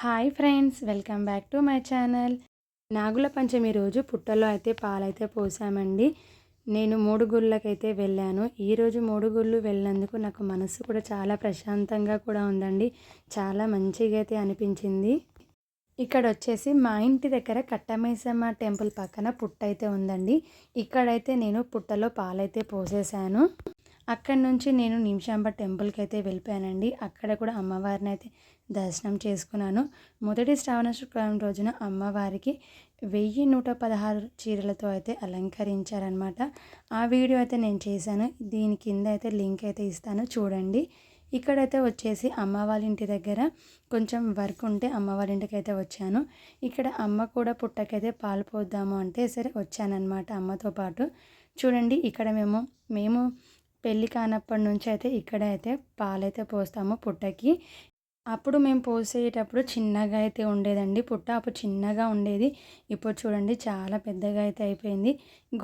Hi friends welcome back to my channel. Nagula Panchami రోజు పుట్టలో అయితే పాలైతే పోసామండి. నేను మూడు గుళ్ళకైతే వెళ్ళాను. ఈరోజు మూడు గుళ్ళు వెళ్ళినందుకు నాకు మనసు కూడా చాలా ప్రశాంతంగా కూడా ఉందండి. చాలా మంచిగా అయితే అనిపించింది. ఇక్కడ వచ్చేసి మా ఇంటి దగ్గర కట్టమేసమ్మ టెంపుల్ పక్కన పుట్ట అయితే ఉందండి. ఇక్కడైతే నేను పుట్టలో పాలైతే పోసేసాను అక్కడి నుంచి నేను నిమిషాంబ టెంపుల్కి అయితే వెళ్ళిపోయానండి. అక్కడ కూడా అమ్మవారిని అయితే దర్శనం చేసుకున్నాను. మొదటి శ్రావణ శుక్రవారం రోజున అమ్మవారికి వెయ్యి నూట పదహారు చీరలతో అయితే అలంకరించారనమాట ఆ వీడియో అయితే నేను చేశాను. దీని కింద అయితే లింక్ అయితే ఇస్తాను. చూడండి. ఇక్కడైతే వచ్చేసి అమ్మ వాళ్ళ ఇంటి దగ్గర కొంచెం వర్క్ ఉంటే అమ్మ వాళ్ళ ఇంటికి అయితే వచ్చాను. ఇక్కడ అమ్మ కూడా పుట్టకైతే పాలు పోద్దాము అంటే సరే వచ్చానన్నమాట అమ్మతో పాటు. చూడండి. ఇక్కడ మేము మేము పెళ్ళి కానప్పటి నుంచి అయితే ఇక్కడ అయితే పాలైతే పోస్తాము పుట్టకి. అప్పుడు మేము పోసేటప్పుడు చిన్నగా అయితే ఉండేదండి. పుట్ట అప్పుడు చిన్నగా ఉండేది. ఇప్పుడు చూడండి చాలా పెద్దగా అయితే అయిపోయింది.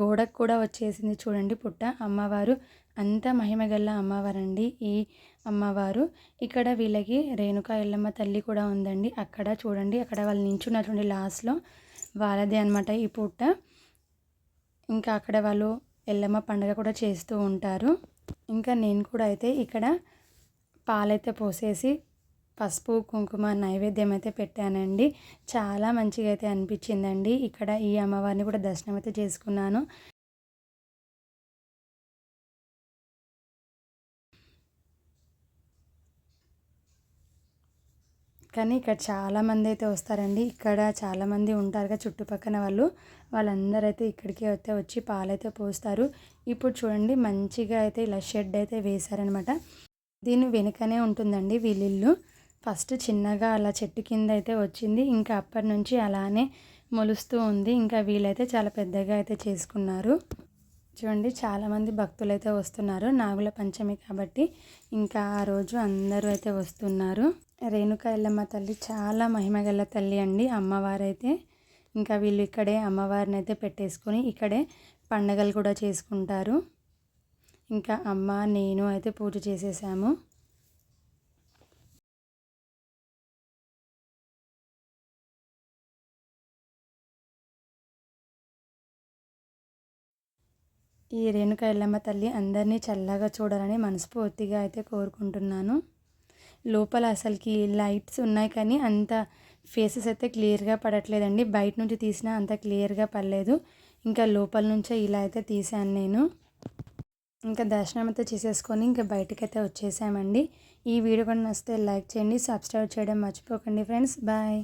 గోడకు కూడా వచ్చేసింది చూడండి పుట్ట అమ్మవారు. అంత మహిమగల్ల అమ్మవారండి ఈ అమ్మవారు. ఇక్కడ వీళ్ళకి రేణుకా ఎల్లమ్మ తల్లి కూడా ఉందండి. అక్కడ చూడండి అక్కడ వాళ్ళు నించున్నటువంటి లాస్ట్లో వాళ్ళదే అనమాట ఈ పుట్ట. ఇంకా అక్కడ వాళ్ళు ఎల్లమ్మ పండుగ కూడా చేస్తూ ఉంటారు. ఇంకా నేను కూడా అయితే ఇక్కడ పాలైతే పోసేసి పసుపు కుంకుమ నైవేద్యం అయితే పెట్టానండి. చాలా మంచిగా అయితే అనిపించిందండి. ఇక్కడ ఈ అమ్మవారిని కూడా దర్శనం అయితే చేసుకున్నాను. కానీ ఇక్కడ చాలామంది అయితే వస్తారండి. ఇక్కడ చాలామంది ఉంటారుగా చుట్టుపక్కల వాళ్ళు. వాళ్ళందరూ అయితే ఇక్కడికి అయితే వచ్చి పాలైతే పోస్తారు. ఇప్పుడు చూడండి మంచిగా అయితే ఇలా షెడ్ అయితే వేశారనమాట. దీని వెనుకనే ఉంటుందండి వీళ్ళిల్లు ఫస్ట్ చిన్నగా అలా చెట్టు కింద అయితే వచ్చింది. ఇంకా అప్పటి నుంచి అలానే మొలుస్తూ ఉంది. ఇంకా వీళ్ళైతే చాలా పెద్దగా అయితే చేసుకున్నారు. చూడండి చాలామంది భక్తులు అయితే వస్తున్నారు. నాగుల పంచమి కాబట్టి ఇంకా ఆ రోజు అందరూ అయితే వస్తున్నారు. రేణుక ఎల్లమ్మ తల్లి చాలా మహిమగల తల్లి అండి. అమ్మవారైతే ఇంకా వీళ్ళు ఇక్కడే అమ్మవారిని అయితే పెట్టేసుకొని ఇక్కడే పండగలు కూడా చేసుకుంటారు. ఇంకా అమ్మ నేను అయితే పూజ చేసేసాము. ఈ రేణుక ఎల్లమ్మ తల్లి అందరినీ చల్లగా చూడాలని మనస్ఫూర్తిగా అయితే కోరుకుంటున్నాను. లోపల అసలుకి లైట్స్ ఉన్నాయి కానీ అంత ఫేసెస్ అయితే క్లియర్గా పడట్లేదండి. బయట నుంచి తీసినా అంత క్లియర్గా పడలేదు. ఇంకా లోపల నుంచే ఇలా అయితే తీసాను నేను. ఇంకా దర్శనం అయితే చేసేసుకొని ఇంకా బయటకైతే వచ్చేసామండి. ఈ వీడియో కూడా నచ్చితే లైక్ చేయండి సబ్స్క్రైబ్ చేయడం మర్చిపోకండి ఫ్రెండ్స్. బాయ్.